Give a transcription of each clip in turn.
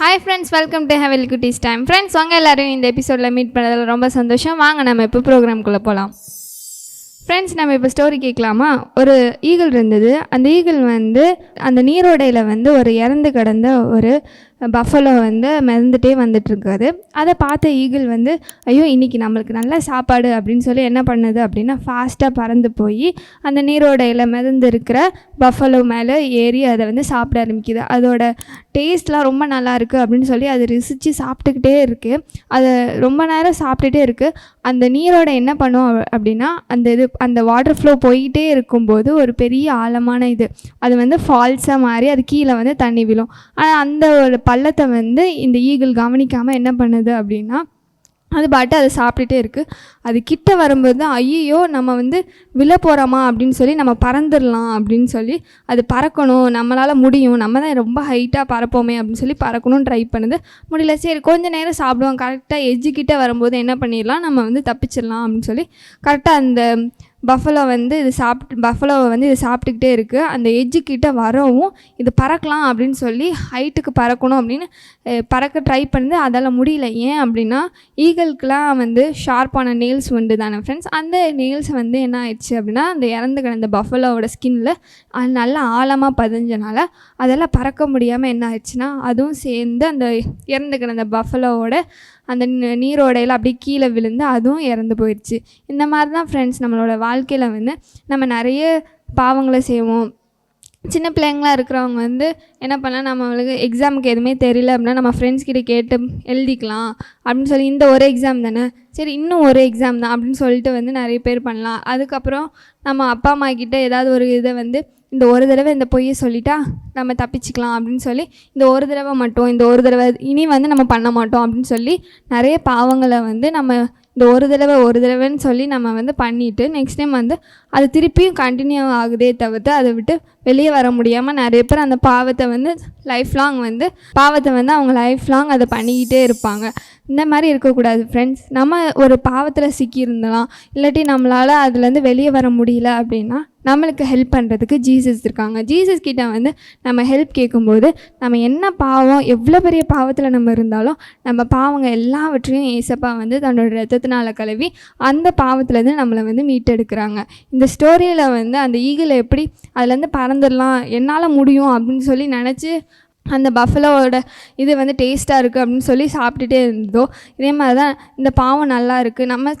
Hi friends welcome to ஹெவல் குட்டிஸ் time friends வாங்க எல்லோரும் இந்த எபிசோடில் மீட் பண்ணதில் ரொம்ப சந்தோஷம். வாங்க நம்ம இப்போ ப்ரோக்ராம்குள்ளே போகலாம் ஃப்ரெண்ட்ஸ் நம்ம இப்போ ஸ்டோரி கேட்கலாமா ஒரு ஈகிள் இருந்தது. அந்த ஈகிள் வந்து அந்த நீரோடையில் வந்து ஒரு இறந்து கிடந்த ஒரு பஃபலோ வந்து மிதந்துட்டே வந்துட்டுருக்காது அதை பார்த்த ஈகிள் வந்து ஐயோ இன்றைக்கி நம்மளுக்கு நல்ல சாப்பாடு அப்படின்னு சொல்லி என்ன பண்ணுது அப்படின்னா ஃபாஸ்ட்டாக பறந்து போய் அந்த நீரோடையில் மிதந்து இருக்கிற பஃபலோ மேலே ஏறி அதை வந்து சாப்பிட ஆரம்பிக்குது. அதோட டேஸ்ட்லாம் ரொம்ப நல்லா இருக்குது அப்படின்னு சொல்லி அது ருசித்து சாப்பிட்டுக்கிட்டே இருக்குது அதை ரொம்ப நேரம் சாப்பிட்டுட்டே இருக்குது அந்த நீரோட என்ன பண்ணும் அப்படின்னா அந்த இது அந்த வாட்டர் ஃப்ளோ போயிட்டே இருக்கும்போது ஒரு பெரிய ஆழமான இது. அது வந்து ஃபால்ஸாக மாறி அது கீழே வந்து தண்ணி விழும். ஆனால் அந்த ஒரு பள்ளத்தை வந்து இந்த ஈகிள் கவனிக்காமல் என்ன பண்ணுது அப்படின்னா அது பாட்டு அதை சாப்பிட்டுட்டே இருக்குது அது கிட்ட வரும்போது தான் ஐயோ நம்ம வந்து விழ போகிறோமா அப்படின்னு சொல்லி நம்ம பறந்துடலாம் அப்படின்னு சொல்லி அது பறக்கணும் நம்மளால் முடியும் நம்ம தான் ரொம்ப ஹைட்டாக பறப்போமே அப்படின்னு சொல்லி பறக்கணும்னு ட்ரை பண்ணுது. முடியல சரி கொஞ்ச நேரம் சாப்பிடுவோம். கரெக்டாக எஜ்ஜுக்கிட்ட வரும்போது என்ன பண்ணிடலாம் நம்ம வந்து தப்பிச்சிடலாம் அப்படின்னு சொல்லி கரெக்டாக அந்த பஃபலோ வந்து இது சாப்பிட்டு பஃபலோவை வந்து இது சாப்பிட்டுக்கிட்டே இருக்குது அந்த எஜ்ஜுக்கிட்ட வரவும் இது பறக்கலாம் அப்படின்னு சொல்லி ஹைட்டுக்கு பறக்கணும் அப்படின்னு பறக்க ட்ரை பண்ணுது அதால் முடியல. ஏன் அப்படின்னா ஈகலுக்கெலாம் வந்து ஷார்ப்பான நெயில்ஸ் உண்டு தானே ஃப்ரெண்ட்ஸ் அந்த நெயில்ஸ் வந்து என்ன ஆயிடுச்சு அப்படின்னா அந்த இறந்து கிடந்த பஃபலோவோட ஸ்கின்ல அது நல்லா ஆழமாக பதிஞ்சனால அதெல்லாம் பறக்க முடியாமல் என்ன ஆயிடுச்சுன்னா அதுவும் சேர்ந்து அந்த இறந்து கிடந்த பஃபலோவோட அந்த நீரோடையில் அப்படியே கீழே விழுந்து அதுவும் இறந்து போயிடுச்சு இந்த மாதிரி தான் ஃப்ரெண்ட்ஸ் நம்மளோட வாழ்க்கையில் வந்து நம்ம நிறைய பாவங்களை செய்வோம். சின்ன பிள்ளைங்களா இருக்கிறவங்க வந்து என்ன பண்ணலாம்? நம்மளுக்கு எக்ஸாமுக்கு எதுவுமே தெரியல அப்படின்னா நம்ம ஃப்ரெண்ட்ஸ் கிட்ட கேட்டு எழுதிக்கலாம் அப்படின்னு சொல்லி இந்த ஒரு எக்ஸாம் தானே? சரி இன்னும் ஒரு எக்ஸாம் தான் அப்படின்னு சொல்லிட்டு வந்து நிறைய பேர் பண்ணலாம். அதுக்கப்புறம் நம்ம அப்பா அம்மா கிட்ட ஏதாவது ஒரு இதை வந்து இந்த ஒரு தடவை இந்த பொய்யை சொல்லிட்டா நம்ம தப்பிச்சுக்கலாம் அப்படின்னு சொல்லி இந்த ஒரு தடவை மட்டும் இந்த ஒரு தடவை இனி வந்து நம்ம பண்ண மாட்டோம் அப்படின்னு சொல்லி நிறைய பாவங்களை வந்து நம்ம இந்த ஒரு தடவை ஒரு தடவைன்னு சொல்லி நம்ம வந்து பண்ணிவிட்டு நெக்ஸ்ட் டைம் வந்து அது திருப்பியும் கண்டினியூ ஆகுதே தவிர்த்து அதை விட்டு வெளியே வர முடியாமல் நிறைய பேர் அந்த பாவத்தை வந்து லைஃப் லாங் வந்து பாவத்தை வந்து அவங்க லைஃப் லாங் அதை பண்ணிக்கிட்டே இருப்பாங்க. இந்த மாதிரி இருக்கக்கூடாது ஃப்ரெண்ட்ஸ் நம்ம ஒரு பாவத்தில் சிக்கியிருந்தலாம். இல்லாட்டி நம்மளால் அதுலேருந்து வெளியே வர முடியல அப்படின்னா நம்மளுக்கு ஹெல்ப் பண்ணுறதுக்கு ஜீசஸ் இருக்காங்க. ஜீசஸ் கிட்ட வந்து நம்ம ஹெல்ப் கேட்கும்போது நம்ம என்ன பாவம் எவ்வளோ பெரிய பாவத்தில் நம்ம இருந்தாலும் நம்ம பாவங்க எல்லாவற்றையும் ஏசப்பா வந்து தன்னோட ரத்தத்தினால கழுவி அந்த பாவத்துலேருந்து நம்மளை வந்து மீட்டெடுக்கிறாங்க. இந்த ஸ்டோரியில் வந்து அந்த ஈகிள் எப்படி அதுலேருந்து பறந்துடலாம் என்னால் முடியும் அப்படின்னு சொல்லி நினச்சி அந்த பஃபலோவோட இது வந்து டேஸ்ட்டாக இருக்குது அப்படின்னு சொல்லி சாப்பிட்டுட்டே இருந்தோம் இதே மாதிரி தான் இந்த பாவம் நல்லா இருக்குது நம்ம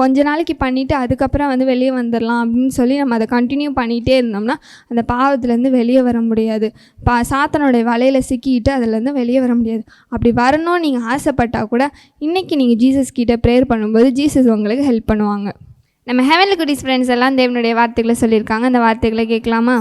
கொஞ்ச நாளைக்கு பண்ணிவிட்டு அதுக்கப்புறம் வந்து வெளியே வந்துடலாம் அப்படின்னு சொல்லி நம்ம அதை கண்டினியூ பண்ணிகிட்டே இருந்தோம்னா அந்த பாவத்துலேருந்து வெளியே வர முடியாது. பா சாத்தனுடைய வலையில் சிக்கிட்டு அதுலேருந்து வெளியே வர முடியாது. அப்படி வரணும்னு நீங்கள் ஆசைப்பட்டால் கூட இன்றைக்கி நீங்கள் ஜீசஸ் கிட்ட ப்ரேயர் பண்ணும்போது ஜீசஸ் உங்களுக்கு ஹெல்ப் பண்ணுவாங்க. நம்ம ஹெவன்ல குட்டீஸ் ஃப்ரெண்ட்ஸ் எல்லாம் தேவனுடைய வார்த்தைகளை சொல்லியிருக்காங்க. அந்த வார்த்தைகளை கேட்கலாமா?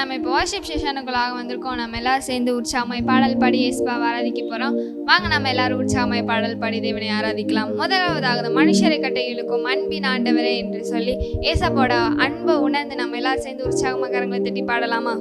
நம்ம இப்போ வாஷிப் செஷனுக்குள்ளாக வந்திருக்கோம். நம்ம எல்லாரும் சேர்ந்து உற்சாகமாய் பாடல் பாடி இயேசுபா ஆராதிக்க போகிறோம் வாங்க நம்ம எல்லாரும் உற்சாகமாய் பாடல் பாடி தேவனை ஆராதிக்கலாம். முதலாவதாக மனுஷரை கட்டை இழுக்கும் அன்பின் ஆண்டவரே என்று சொல்லி ஏசப்போட அன்பை உணர்ந்து நம்ம எல்லாரும் சேர்ந்து உற்சாகமாக கரங்களை தட்டி பாடலாமா?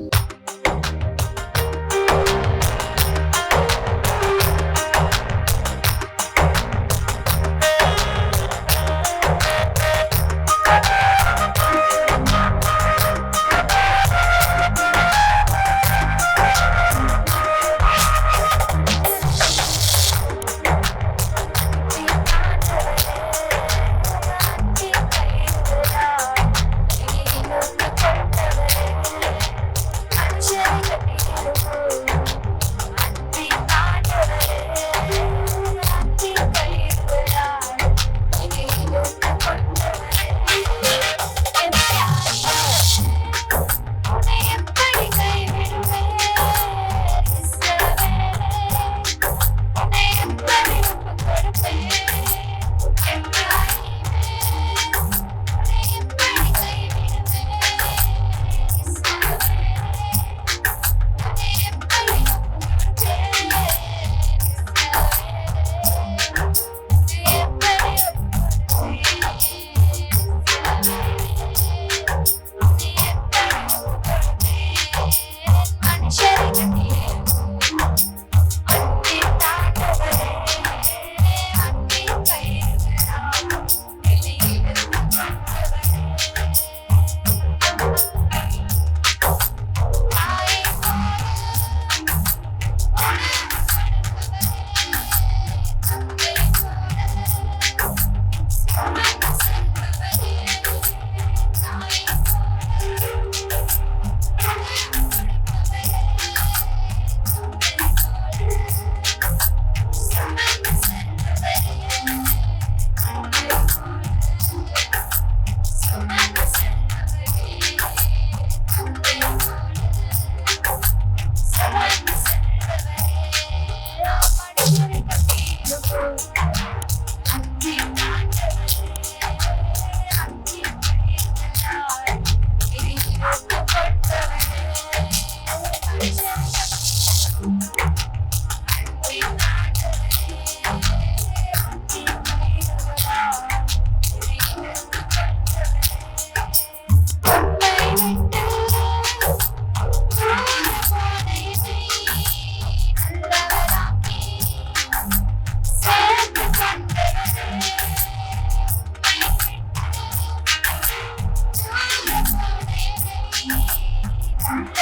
Africa.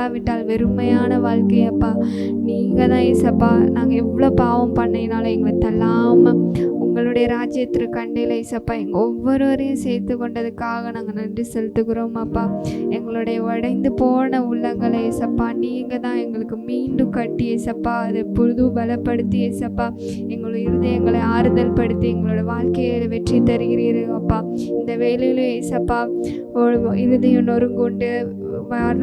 நீர் இல்லாவிட்டால் வெறுமையான வாழ்க்கையப்பா நீங்கள் தான் ஏசப்பா நாங்கள் எவ்வளோ பாவம் பண்ணினாலும் எங்களை தள்ளாமல் உங்களுடைய ராஜ்யத்திற்கு கண்டையில் ஏசப்பா எங்கள் ஒவ்வொருவரையும் சேர்த்து கொண்டதுக்காக நாங்கள் நன்றி செலுத்துகிறோம் அப்பா. எங்களுடைய உடைந்து போன உள்ளங்களை ஏசப்பா நீங்கள் தான் எங்களுக்கு மீண்டும் கட்டி ஏசப்பா அதை புது பலப்படுத்தி ஏசப்பா எங்களுடைய இருதயங்களை ஆறுதல் படுத்தி எங்களோட வாழ்க்கையை வெற்றி தருகிறீர்கள் அப்பா. இந்த வேலையிலும் ஏசப்பா ஒரு இருதயம் நொறுங்குண்டு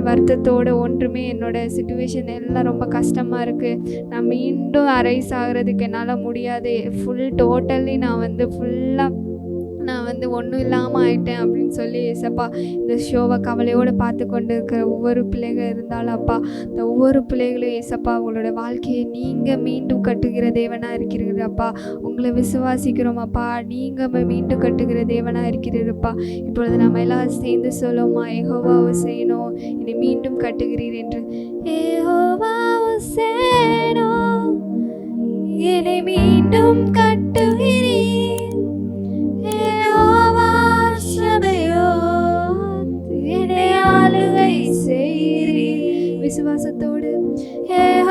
வருத்தத்தோட ஒன்றுமே என்னோட சுச்சுவேஷன் எல்லாம் ரொம்ப கஷ்டமாக இருக்குது நான் மீண்டும் அரைஸ் ஆகிறதுக்கு என்னால் முடியாது. ஃபுல் டோட்டலி நான் வந்து ஃபுல்லாக நான் வந்து ஒன்றும் இல்லாமல் ஆயிட்டேன் அப்படின்னு சொல்லி ஏசப்பா இந்த ஷோவை கவலையோடு பார்த்து கொண்டு இருக்கிற ஒவ்வொரு பிள்ளைகள் இருந்தாலும் அப்பா இந்த ஒவ்வொரு பிள்ளைகளும் ஏசப்பா உங்களோட வாழ்க்கையை நீங்கள் மீண்டும் கட்டுகிற தேவனாக இருக்கிறீரப்பா உங்களை விசுவாசிக்கிறோம் அப்பா. நீங்கள் மீண்டும் கட்டுகிற தேவனாக இருக்கிறீரப்பா இப்பொழுது நம்ம எல்லாம் சேர்ந்து சொல்லுவோமா ஏகோவாவை செய்யணும். இனி மீண்டும் கட்டுகிறீர் என்று. ஏகோவாவை செய்யணும். என்னை மீண்டும் கட்டு விசுவாசத்தோடு. யெகோவா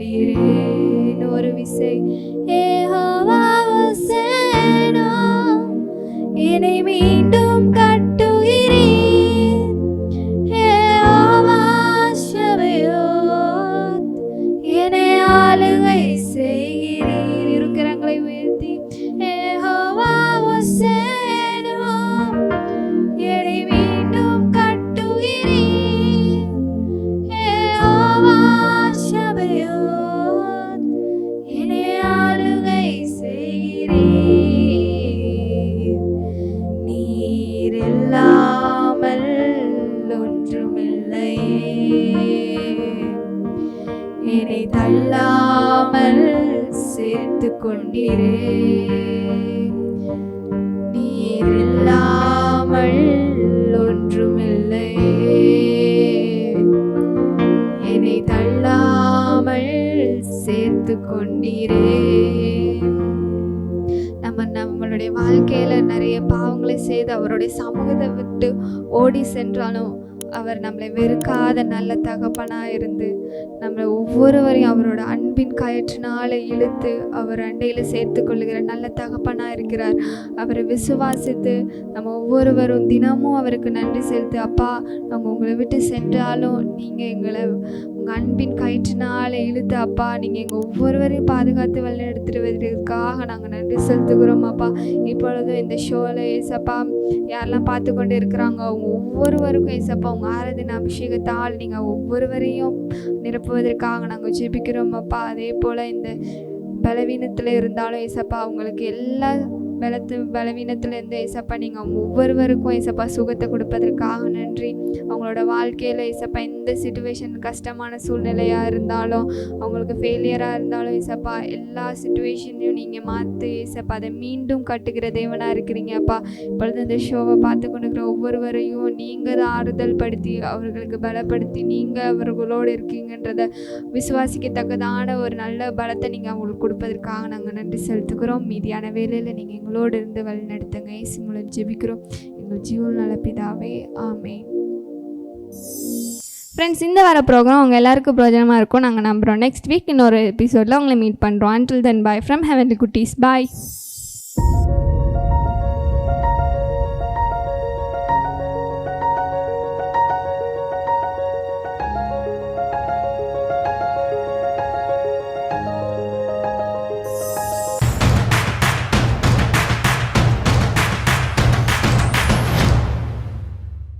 சேர்த்து கொண்டீரே ஒரு விசை ஏகோவாவை சேனம் கொண்டீரே நீர் இல்லாமல் ஒன்றுமில்லை. என்னை தள்ளாமல் சேர்த்து கொண்டீரே. நம்ம நம்மளுடைய வாழ்க்கையில் நிறைய பாவங்களை செய்து அவருடைய சமூகத்தை விட்டு ஓடி சென்றாலும் அவர் நம்மளை வெறுக்காத நல்ல தகப்பனாக இருந்து நம்மளை ஒவ்வொருவரையும் அவரோட அன்பின் கயிற்றினால இழுத்து அவர் அண்டையில் சேர்த்து கொள்ளுகிற நல்ல தகப்பனாக இருக்கிறார். அவரை விசுவாசித்து நம்ம ஒவ்வொருவரும் தினமும் அவருக்கு நன்றி செலுத்து அப்பா நாங்கள் உங்களை விட்டு சென்றாலும் நீங்கள் எங்களை உங்கள் அன்பின் கயிற்றினால் இழுத்து அப்பா நீங்கள் எங்கள் ஒவ்வொருவரையும் பாதுகாத்து வழிநடத்துவதற்காக நாங்கள் நன்றி செலுத்துகிறோம் அப்பா. இப்பொழுதும் இந்த ஷோவில் ஏசப்பா யாரெல்லாம் பார்த்து கொண்டு இருக்கிறாங்க அவங்க ஒவ்வொருவருக்கும் ஏசப்பா உங்கள் ஆராதனை அபிஷேகத்தால் நீங்கள் ஒவ்வொருவரையும் நிரப்புவதற்காக நாங்கள் ஜெபிக்கிறோம் அப்பா. அதே போல் இந்த பலவீனத்தில் இருந்தாலும் ஏசப்பா அவங்களுக்கு எல்லா பலத்து பலவீனத்துலேருந்து ஏசப்பா நீங்கள் ஒவ்வொருவருக்கும் ஏசப்பா சுகத்தை கொடுப்பதற்காக நன்றி. அவங்களோட வாழ்க்கையில் ஏசப்பா எந்த சுச்சுவேஷன் கஷ்டமான சூழ்நிலையாக இருந்தாலும் அவங்களுக்கு ஃபெயிலியராக இருந்தாலும் ஏசப்பா எல்லா சுச்சுவேஷனையும் நீங்கள் மாற்றி ஏசப்பா அதை மீண்டும் கட்டுகிற தேவனாக இருக்கிறீங்க அப்பா. இப்பொழுது இந்த ஷோவை பார்த்து கொண்டுக்கிற ஒவ்வொருவரையும் நீங்கள் தான் ஆறுதல் படுத்தி அவர்களுக்கு பலப்படுத்தி நீங்கள் அவர்களோடு இருக்கீங்கன்றத விசுவாசிக்கத்தக்கதான ஒரு நல்ல பலத்தை நீங்கள் அவங்களுக்கு கொடுப்பதற்காக நாங்கள் நன்றி செலுத்துகிறோம். மீதியான வேலையில் நீங்கள் எங்களோடு இருந்து வழி நடத்துங்க. ஏசு மூலம் ஜெபிக்கிறோம். எங்கள் ஜீவன் நல பிதாவே. ஆமே ஃப்ரெண்ட்ஸ் இந்த வர ப்ரோக்ராம் உங்கள் எல்லாருக்கும் பிரோஜனமாக இருக்கும் நாங்கள் நம்புகிறோம் நெக்ஸ்ட் வீக் இன்னொரு எபிசோடில் உங்களை மீட் பண்ணுறோம் until then bye from heavenly Kutties bye